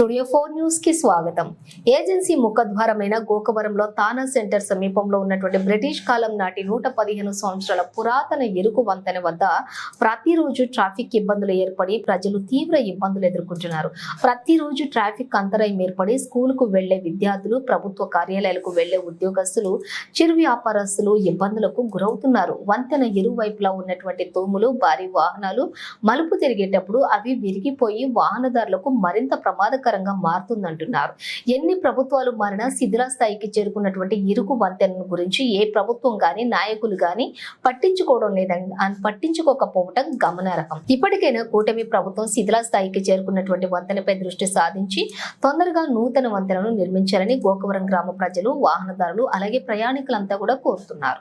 Studio four న్యూస్కి స్వాగతం. Agency ముఖద్వారమైన గోకవరంలో తానా centre సమీపంలో ఉన్నటువంటి బ్రిటిష్ కాలం నాటి నూట పదిహేను సంవత్సరాల పురాతన ఎరుకు వంతెన వద్ద ప్రతిరోజు ట్రాఫిక్ ఇబ్బందులు ఏర్పడి ప్రజలు తీవ్ర ఇబ్బందులు ఎదుర్కొంటున్నారు. ప్రతిరోజు ట్రాఫిక్ అంతరాయం ఏర్పడి స్కూలుకు వెళ్ళే విద్యార్థులు ప్రభుత్వ కార్యాలయాలకు వెళ్ళే ఉద్యోగస్తులు చిరు వ్యాపారస్తులు ఇబ్బందులకు గురవుతున్నారు. వంతెన ఇరువైపులా ఉన్నటువంటి తూములు భారీ వాహనాలు మలుపు తిరిగేటప్పుడు అవి విరిగిపోయి వాహనదారులకు మరింత ప్రమాదకరంగా మారుతుందంటున్నారు. ఎన్ని ప్రభుత్వాలు మారినా శిథిల స్థాయికి చేరుకున్నటువంటి ఇరుకు వంతెనను గురించి ఏ ప్రభుత్వం కానీ నాయకులు కానీ పట్టించుకోవడం లేదని అన్- పట్టించుకోకపోవటం గమనార్హం. ఇప్పటికైనా కూటమి ప్రభుత్వం శిథిల స్థాయికి చేరుకున్నటువంటి వంతెనపై దృష్టి సాధించి తొందరగా నూతన వంతెనను నిర్మించాలని గోకవరం గ్రామ ప్రజలు వాహనదారులు అలాగే ప్రయాణికులంతా కూడా కోరుతున్నారు.